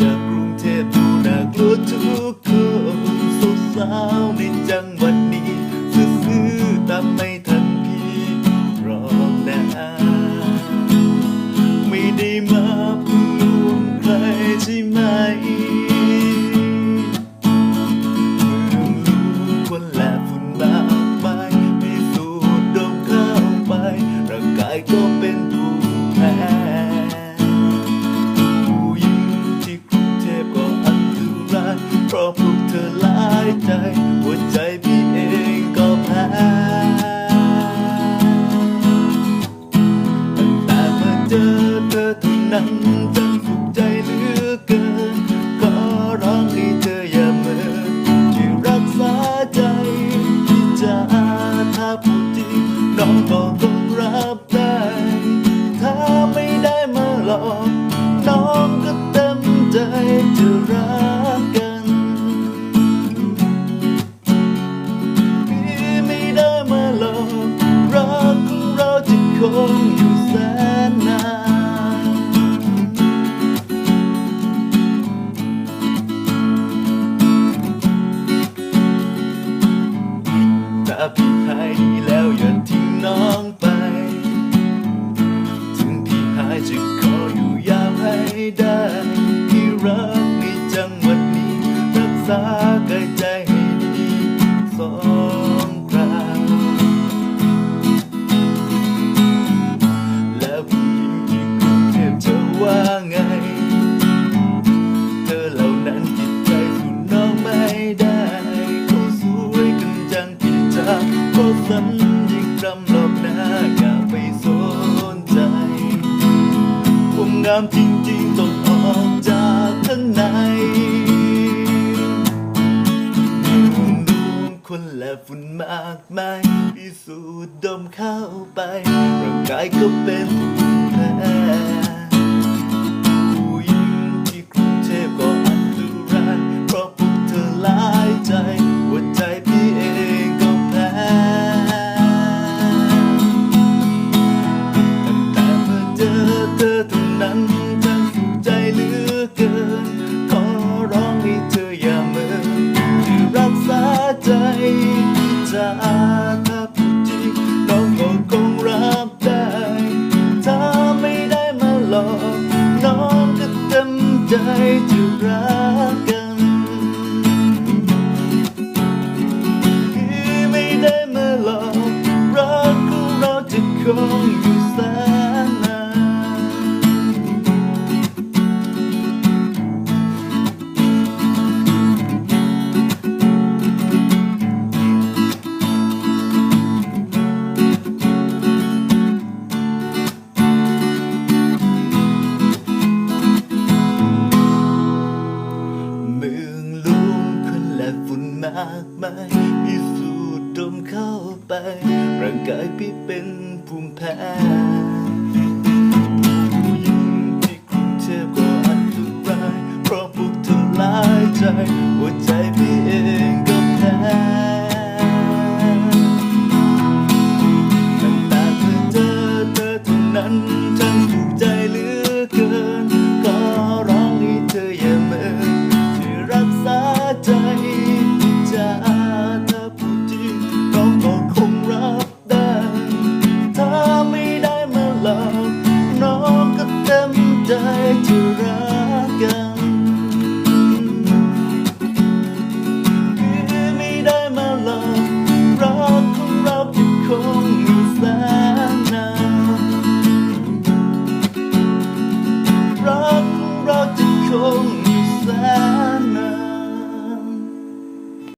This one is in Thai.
จากกรุงเทพดูน่ากลัวทุกคนสาวๆในจังหวัด จะรักกันพี่ไม่ได้มาหลอกรักของเราจะคงอยู่แสนนานถ้า กษากายใจให้ดีสองคราวแล้วผู้หญิงที่กรุงเทพจะว่าไง เธอเหล่านั้นจิตใจสุดน้องไม่ได้เขาสวยกันจังพี่จ้าก็สัญญิงรำหลอกหน้าอย่าไปสนใจผมงามจริงๆ ฝุ่นมากมายพิสูจน์ดมเข้าไปร่างกายก็เป็นากมายพิสูจน์ดมเข้าไป ร่างกายพี่เป็นภูมิแพ้ผู้หญิงที่กรุงเทพก็อันตรายเพราะพวกเธอลายใจหัวใจ